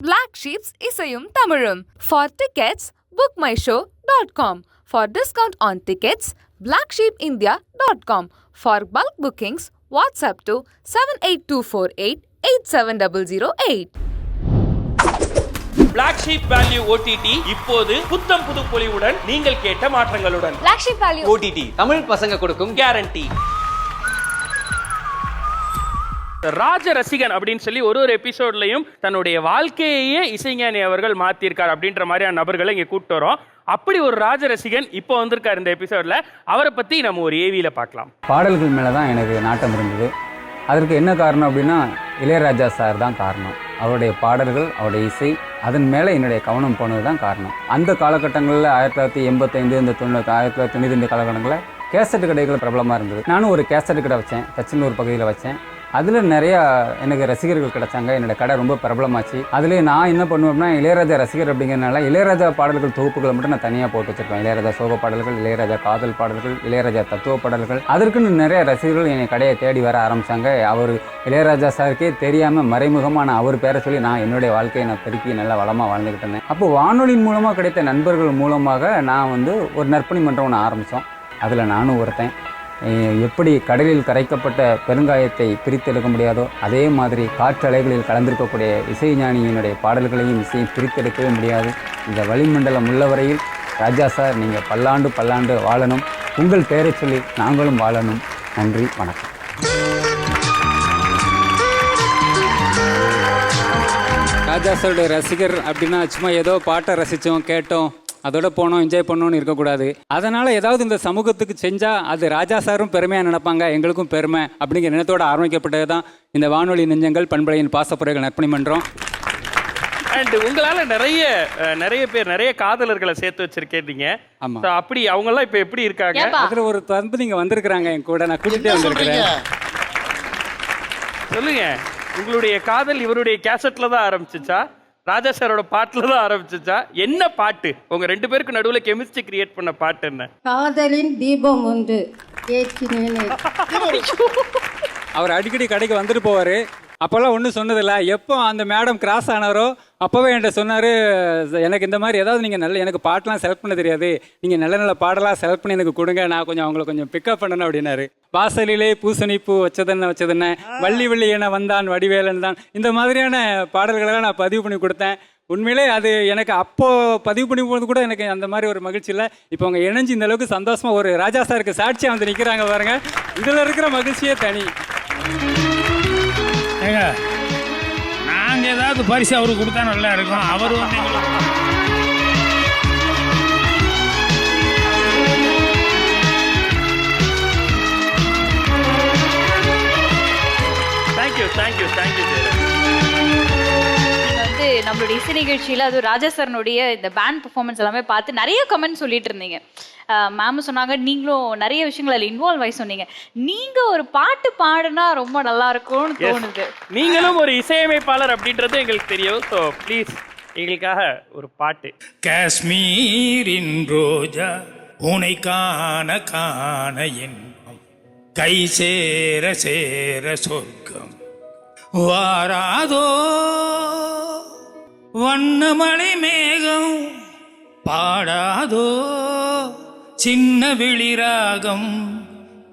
Black Sheeps இசையும் தமிழும் For tickets, book my show dot com For discount on tickets, blacksheepindia.com For bulk bookings, WhatsApp to 78248 87008. Black sheep value OTT இப்போது புத்தம் புது பொலிவுடன் நீங்கள் கேட்ட மாற்றங்களுடன் black sheep value OTT Tamil பசங்க கொடுக்கும் கேரண்டி ராஜ ரசிகன் அப்படின்னு சொல்லி ஒரு ஒரு எபிசோட்லையும் தன்னுடைய வாழ்க்கையையே இசைஞானி அவர்கள் மாத்திருக்கார் அப்படின்ற மாதிரியான நபர்களை இங்க கூப்பிட்டு வரோம். அப்படி ஒரு ராஜ ரசிகன் இப்போ வந்திருக்கார் இந்த எபிசோட்ல அவரை பத்தி நம்ம ஒரு ஏவியில பார்க்கலாம். பாடல்கள் மேலே தான் எனக்கு நாட்டம் இருந்தது. அதற்கு என்ன காரணம் அப்படின்னா இளையராஜா சார் தான் காரணம். அவருடைய பாடல்கள் அவருடைய இசை அதன் மேலே என்னுடைய கவனம் போனது தான் காரணம். அந்த காலகட்டங்களில் ஆயிரத்தி தொள்ளாயிரத்தி எண்பத்தைந்து இந்த தொண்ணூறு ஆயிரத்தி தொள்ளாயிரத்தி தொண்ணூற்றி ரெண்டு காலகட்டங்களில் கேசட் கடைகள் பிரபலமாக இருந்தது. நானும் ஒரு கேசட் கடை வச்சேன். தச்சனூர் பகுதியில் வச்சேன். அதில் நிறையா எனக்கு ரசிகர்கள் கிடைச்சாங்க. என்னோட கடை ரொம்ப பிரபலமாச்சு. அதுலேயே நான் என்ன பண்ணுவேன்னா இளையராஜா ரசிகர் அப்படிங்கிறனால இளையராஜா பாடல்கள் தொகுப்புகளை மட்டும் நான் தனியாக போட்டு வச்சிருப்பேன். இளையராஜா சோக பாடல்கள் இளையராஜா காதல் பாடல்கள் இளையராஜா தத்துவ பாடல்கள். அதற்குன்னு நிறைய ரசிகர்கள் என் கடையை தேடி வர ஆரம்பிச்சாங்க. அவர் இளையராஜா சாருக்கே தெரியாமல் மறைமுகமான அவர் பேரை சொல்லி நான் என்னுடைய வாழ்க்கையை நான் பெருக்கி நல்லா வளமாக வாழ்ந்துக்கிட்டு இருந்தேன் அப்போ வானொலியின் மூலமாக கிடைத்த நண்பர்கள் மூலமாக நான் வந்து ஒரு நற்பணி மன்றம் ஒன்று ஆரம்பித்தோம் அதில் நானும் ஒருத்தன். எப்படி கடலில் கரைக்கப்பட்ட பெருங்காயத்தை பிரித்தெடுக்க முடியாதோ அதே மாதிரி காற்றலைகளில் கலந்திருக்கக்கூடிய இசைஞானியினுடைய பாடல்களையும் இசையும் பிரித்தெடுக்கவே முடியாது. இந்த வளிமண்டலம் உள்ளவரையில் ராஜா சார் நீங்கள் பல்லாண்டு பல்லாண்டு வாழணும். உங்கள் பெயரை சொல்லி நாங்களும் வாழணும். நன்றி வணக்கம். ராஜா சாருடைய ரசிகர் அப்படின்னா சும்மா ஏதோ பாட்டை ரசித்தோம் கேட்டோம். அதோட போனோம் என்ஜாய் பண்ணோம்னு இருக்கக்கூடாது. அதனால் ஏதாவது இந்த சமூகத்துக்கு செஞ்சால் அது ராஜா சாரும் பெருமையாக நினைப்பாங்க எங்களுக்கும் பெருமை அப்படிங்கிற எண்ணத்தோட ஆரம்பிக்கப்பட்டது தான் இந்த வானொலி நெஞ்சங்கள் பண்பலையின் பாசப்புரைகள் நற்பணி மன்றம் அண்ட் உங்களால நிறைய நிறைய பேர் நிறைய காதலர்களை சேர்த்து வச்சிருக்கீங்க ஆமா. அப்படி அவங்க எல்லாம் இப்ப எப்படி இருக்காங்க? அதில் ஒரு தம்பதி இங்கே வந்திருக்கிறாங்க என் கூட நான் கூட்டிகிட்டே வந்திருக்கிறேன். சொல்லுங்க. உங்களுடைய காதல் இவருடைய கேசட்ல தான் ஆரம்பிச்சுச்சா? ராஜா சாரோட பாட்டுல தான் ஆரம்பிச்சுச்சா? என்ன பாட்டு? உங்க ரெண்டு பேருக்கு நடுவுல கெமிஸ்ட்ரி கிரியேட் பண்ண பாட்டு என்ன? காதலின் தீபம் ஒன்று அவர் அடிக்கடி கடைக்கு வந்துட்டு போவார். அப்போல்லாம் ஒன்றும் சொன்னதில்ல. எப்போ அந்த மேடம் கிராஸ் ஆனாரோ அப்போவே என்கிட்ட சொன்னார் எனக்கு இந்த மாதிரி ஏதாவது நீங்கள் நல்ல எனக்கு பாட்டெலாம் செலக்ட் பண்ண தெரியாது. நீங்கள் நல்ல நல்ல பாடலாக செலக்ட் பண்ணி எனக்கு கொடுங்க. நான் கொஞ்சம் அவங்கள கொஞ்சம் பிக்கப் பண்ணணும் அப்படின்னாரு. வாசலிலே பூசணிப்பூ வச்சதென்ன வச்சதென்ன? வள்ளி வள்ளி என வந்தான் வடிவேலன் தான். இந்த மாதிரியான பாடல்களெல்லாம் நான் பதிவு பண்ணி கொடுத்தேன். உண்மையிலே அது எனக்கு அப்போ பதிவு பண்ணி போது கூட எனக்கு அந்த மாதிரி ஒரு மகிழ்ச்சி இல்லை. இப்போ அவங்க இணைஞ்சு இந்த அளவுக்கு சந்தோஷமா ஒரு ராஜா சாருக்கு சாட்சியாக வந்து நிற்கிறாங்க பாருங்க. இதில் இருக்கிற மகிழ்ச்சியே தனி. ஏங்க நாங்க ஏதாவது பரிசு அவருக்கு கொடுத்தா நல்லா இருக்கும். அவர் வந்து தேங்க்யூ தேங்க்யூ தேங்க்யூ நம்மளுடைய இசை நிகழ்ச்சியில அது ராஜா சாரனுடைய இந்த பேண்ட் பெர்ஃபார்மன்ஸ் எல்லாமே பார்த்து நிறைய கமெண்ட் சொல்லிட்டு இருந்தீங்க. மேம் சொன்னாங்க நீங்களும் நிறைய விஷயங்கள் அதில் இன்வால்வ் ஆகி சொன்னீங்க. நீங்க ஒரு பாட்டு பாடுனா ரொம்ப நல்லா இருக்கும்னு தோணுது. நீங்களும் ஒரு இசையமைப்பாளர் அப்படின்றது எங்களுக்கு தெரியும். ஸோ ப்ளீஸ் எங்களுக்காக ஒரு பாட்டு. காஷ்மீரின் ரோஜா உனை காண காண இன்பம் கை சேர சேர சொர்க்கம். வாராதோ வண்ணமலை மேகம் பாடாதோ சின்ன விழிராகம்.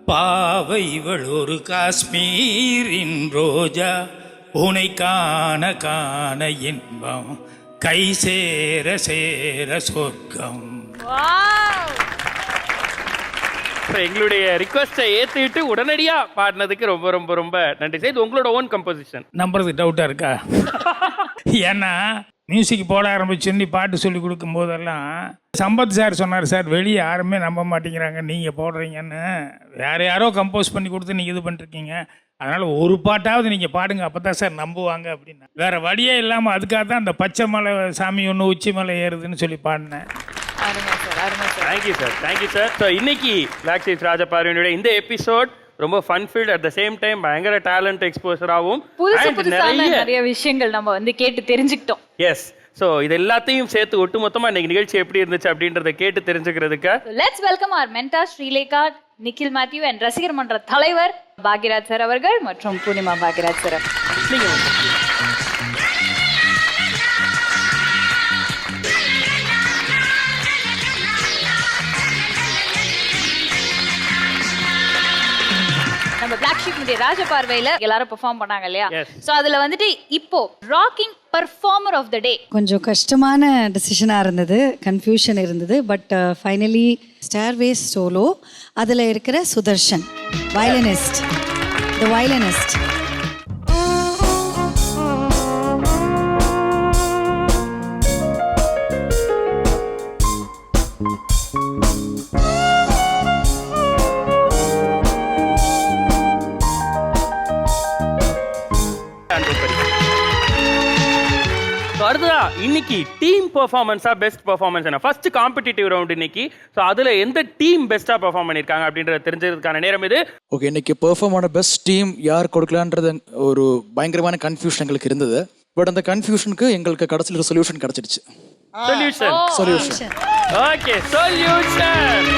பாவை இவள் ஒரு காஷ்மீரின் ரோஜா உனை காண காண இன்பம் கை சேர சேர சொர்க்கம். எங்களுடைய ரிக்வஸ்ட்டை ஏற்றுக்கிட்டு உடனடியாக பாடினதுக்கு ரொம்ப ரொம்ப ரொம்ப நன்றி. சார் இது உங்களோட ஓன் கம்போசிஷன் நம்புறது டவுட்டாக இருக்கா? ஏன்னா மியூசிக் போட ஆரம்பிச்சுன்னு பாட்டு சொல்லி கொடுக்கும் போதெல்லாம் சம்பத் சார் சொன்னார் சார் வெளியே யாருமே நம்ப மாட்டேங்கிறாங்க. நீங்கள் போடுறீங்கன்னு. வேற யாரோ கம்போஸ் பண்ணி கொடுத்து நீங்கள் இது பண்ணிருக்கீங்க. அதனால் ஒரு பாட்டாவது நீங்கள் பாடுங்க. அப்போ தான் சார் நம்புவாங்க அப்படின்னா. வேற வழியே இல்லாமல் அதுக்காக தான் அந்த பச்சை மலை சாமி ஒன்று உச்சி மலை ஏறுதுன்னு சொல்லி பாடினேன். அருமை சார் அருமை sir thank you sir thank you sir so இன்னைக்கு சீட்ஸ் ராஜபார்வையினுடைய இந்த எபிசோட் ரொம்ப fun filled at the same time பயங்கர டேலண்ட் எக்ஸ்போசராகவும் நிறைய விஷயங்கள் நம்ம வந்து கேட்டு தெரிஞ்சுக்கிட்டோம். எஸ் ஸோ இது எல்லாத்தையும் சேர்த்து ஒட்டுமொத்தமாக இன்னைக்கு நிகழ்ச்சி எப்படி இருந்துச்சு அப்படின்றத கேட்டு தெரிஞ்சுக்கிறதுக்கு let's welcome our mentor Sreelekha Nikhil Mathew and ரசிகர் மன்ற தலைவர் பாக்யராஜ் சார் அவர்கள் மற்றும் பூர்ணிமா பாக்யராஜ் சார் நம்ம பிளாக் ராஜ பார்வையில எல்லாரும் பெர்ஃபார்ம் பண்ணாங்க இல்லையா? ஸோ அதுல வந்துட்டு இப்போ rocking performer of the day கொஞ்சம் கஷ்டமான டெசிஷனாக இருந்தது கன்ஃபியூஷன் இருந்தது பட் ஃபைனலி ஸ்டார்வேஸ் சோலோ அதில் இருக்கிற Sudarshan violinist the violinist you அடுத்ததா இன்னைக்கு டீம் பெர்ஃபார்மன்ஸா பெஸ்ட் பெர்ஃபார்மன்ஸ் என்ன? ஃபர்ஸ்ட் காம்படிட்டிவ் ரவுண்ட் இன்னைக்கு. ஸோ அதுல எந்த டீம் பெஸ்டா பெர்ஃபார்ம் பண்ணிருக்காங்க அப்படின்றத தெரிஞ்சதுக்கான நேரம் இது. ஓகே இன்னைக்கு பெர்ஃபார்ம் ஆன பெஸ்ட் டீம் யார் கொடுக்கலான்றது ஒரு பயங்கரமான கன்ஃபியூஷன் எங்களுக்கு இருந்தது. பட் அந்த கன்ஃபியூஷனுக்கு எங்களுக்கு கடைசியில் ஒரு solution கிடைச்சிடுச்சு. Solution solution okay solution